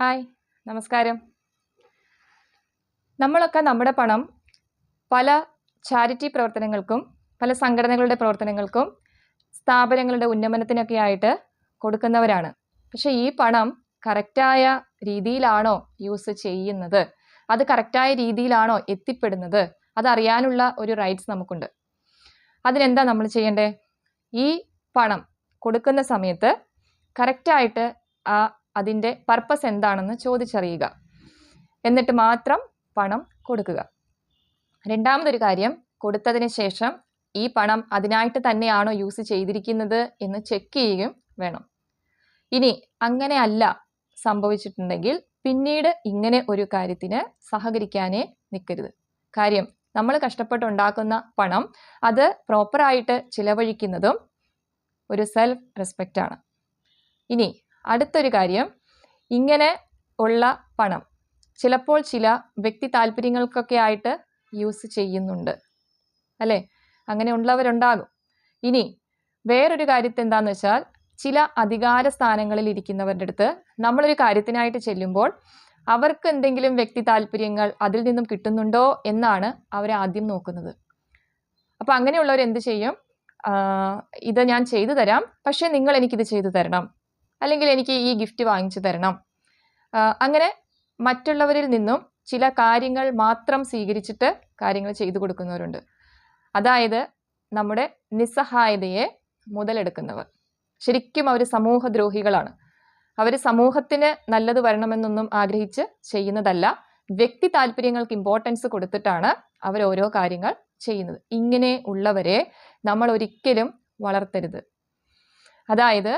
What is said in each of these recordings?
Hi നമസ്കാരം. നമ്മളൊക്കെ നമ്മുടെ പണം പല ചാരിറ്റി പ്രവർത്തനങ്ങൾക്കും പല സംഘടനകളുടെ പ്രവർത്തനങ്ങൾക്കും സ്ഥാപനങ്ങളുടെ ഉന്നമനത്തിനൊക്കെ ആയിട്ട് കൊടുക്കുന്നവരാണ്. പക്ഷേ ഈ പണം കറക്റ്റായ രീതിയിലാണോ യൂസ് ചെയ്യുന്നത്? അത് കറക്റ്റായ രീതിയിലാണോ എത്തിപ്പെടുന്നത്? അതറിയാനുള്ള ഒരു റൈറ്റ്സ് നമുക്കുണ്ട്. അതിനെന്താ നമ്മൾ ചെയ്യേണ്ടത് ഈ പണം കൊടുക്കുന്ന സമയത്ത് കറക്റ്റായിട്ട് ആ അതിന്റെ പർപ്പസ് എന്താണെന്ന് ചോദിച്ചറിയുക. എന്നിട്ട് മാത്രം പണം കൊടുക്കുക. രണ്ടാമതൊരു കാര്യം കൊടുത്തതിന് ശേഷം ഈ പണം അതിനായിട്ട് തന്നെയാണോ യൂസ് ചെയ്തിരിക്കുന്നത് എന്ന് ചെക്ക് ചെയ്യുകയും വേണം. ഇനി അങ്ങനെ അല്ല സംഭവിച്ചിട്ടുണ്ടെങ്കിൽ പിന്നീട് ഇങ്ങനെ ഒരു കാര്യത്തിന് സഹകരിക്കാനേ നിൽക്കരുത്. കാര്യം നമ്മൾ കഷ്ടപ്പെട്ടുണ്ടാക്കുന്ന പണം അത് പ്രോപ്പറായിട്ട് ചിലവഴിക്കുന്നതും ഒരു സെൽഫ് റെസ്പെക്റ്റാണ് ഇനി അടുത്തൊരു കാര്യം. ഇങ്ങനെ ഉള്ള പണം ചിലപ്പോൾ ചില വ്യക്തി താല്പര്യങ്ങൾക്കൊക്കെ ആയിട്ട് യൂസ് ചെയ്യുന്നുണ്ട്. അല്ലേ? അങ്ങനെ ഉള്ളവരുണ്ടാകും. ഇനി വേറൊരു കാര്യത്തെ എന്താണെന്ന് വെച്ചാൽ ചില അധികാര സ്ഥാനങ്ങളിൽ ഇരിക്കുന്നവരുടെ അടുത്ത് നമ്മളൊരു കാര്യത്തിനായിട്ട് ചെല്ലുമ്പോൾ അവർക്ക് എന്തെങ്കിലും വ്യക്തി താല്പര്യങ്ങൾ അതിൽ നിന്നും കിട്ടുന്നുണ്ടോ എന്നാണ് അവർ ആദ്യം നോക്കുന്നത്. അപ്പോൾ അങ്ങനെയുള്ളവർ എന്ത് ചെയ്യും? ഇത് ഞാൻ ചെയ്തു തരാം. പക്ഷേ നിങ്ങൾ എനിക്കിത് ചെയ്തു തരണം. അല്ലെങ്കിൽ എനിക്ക് ഈ ഗിഫ്റ്റ് വാങ്ങിച്ചു തരണം. അങ്ങനെ മറ്റുള്ളവരിൽ നിന്നും ചില കാര്യങ്ങൾ മാത്രം സ്വീകരിച്ചിട്ട് കാര്യങ്ങൾ ചെയ്തു കൊടുക്കുന്നവരുണ്ട്. അതായത് നമ്മുടെ നിസ്സഹായതയെ മുതലെടുക്കുന്നവർ. ശരിക്കും അവർ സമൂഹദ്രോഹികളാണ്. അവർ സമൂഹത്തിന് നല്ലത് വരണമെന്നൊന്നും ആഗ്രഹിച്ച് ചെയ്യുന്നതല്ല. വ്യക്തി താല്പര്യങ്ങൾക്ക് ഇമ്പോർട്ടൻസ് കൊടുത്തിട്ടാണ് അവർ ഓരോ കാര്യങ്ങൾ ചെയ്യുന്നത്. ഇങ്ങനെ ഉള്ളവരെ നമ്മൾ ഒരിക്കലും വളർത്തരുത്. അതായത്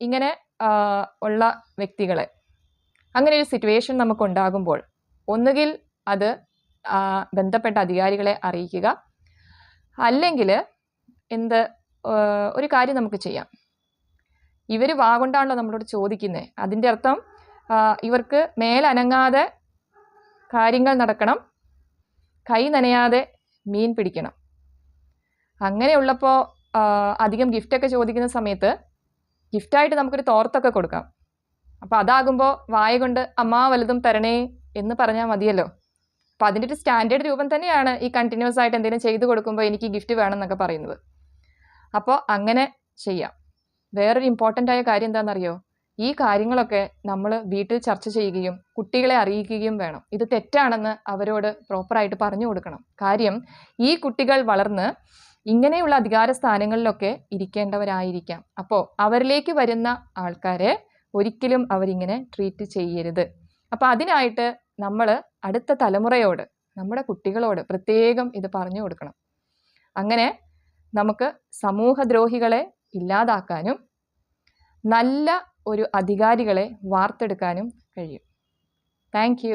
ഇങ്ങനെ ഉള്ള വ്യക്തികളെ. അങ്ങനെ ഒരു സിറ്റുവേഷൻ നമുക്ക് ഉണ്ടാകുമ്പോൾ ഒന്നുകിൽ അത് ബന്ധപ്പെട്ട അധികാരികളെ അറിയിക്കുക. അല്ലെങ്കിൽ എന്ത് ഒരു കാര്യം നമുക്ക് ചെയ്യാം. ഇവർ വാഗൊണ്ടാണല്ലോ നമ്മളോട് ചോദിക്കുന്നത് അതിന്റെ അർത്ഥം ഇവർക്ക് മേലനങ്ങാതെ കാര്യങ്ങൾ നടക്കണം. കൈ നനയാതെ മീൻ പിടിക്കണം. അങ്ങനെയുള്ളപ്പോൾ അധികം ഗിഫ്റ്റൊക്കെ ചോദിക്കുന്ന സമയത്ത് ഗിഫ്റ്റായിട്ട് നമുക്കൊരു തോർത്തൊക്കെ കൊടുക്കാം. അപ്പോൾ അതാകുമ്പോൾ വായ കൊണ്ട് അമ്മാ വലുതും തരണേ എന്ന് പറഞ്ഞാൽ മതിയല്ലോ. അപ്പോൾ അതിന്റെ ഒരു സ്റ്റാൻഡേർഡ് രൂപം തന്നെയാണ് ഈ കണ്ടിന്യൂസ് ആയിട്ട് എന്തെങ്കിലും ചെയ്തു കൊടുക്കുമ്പോൾ എനിക്ക് ഗിഫ്റ്റ് വേണം എന്നൊക്കെ പറയുന്നത്. അപ്പോൾ അങ്ങനെ ചെയ്യാം. വേറൊരു ഇമ്പോർട്ടന്റ് ആയ കാര്യം എന്താണെന്നറിയോ? ഈ കാര്യങ്ങളൊക്കെ നമ്മൾ വീട്ടിൽ ചർച്ച ചെയ്യുകയും കുട്ടികളെ അറിയിക്കുകയും വേണം. ഇത് തെറ്റാണെന്ന് അവരോട് പ്രോപ്പറായിട്ട് പറഞ്ഞു കൊടുക്കണം. കാര്യം ഈ കുട്ടികൾ വളർന്ന് ഇങ്ങനെയുള്ള അധികാര സ്ഥാനങ്ങളിലൊക്കെ ഇരിക്കേണ്ടവരായിരിക്കാം. അപ്പോൾ അവരിലേക്ക് വരുന്ന ആൾക്കാരെ ഒരിക്കലും അവരിങ്ങനെ ട്രീറ്റ് ചെയ്യരുത്. അപ്പോൾ അതിനായിട്ട് നമ്മൾ അടുത്ത തലമുറയോട് നമ്മുടെ കുട്ടികളോട് പ്രത്യേകം ഇത് പറഞ്ഞു കൊടുക്കണം. അങ്ങനെ നമുക്ക് സമൂഹദ്രോഹികളെ ഇല്ലാതാക്കാനും നല്ല ഒരു അധികാരികളെ വാർത്തെടുക്കാനും കഴിയും. താങ്ക്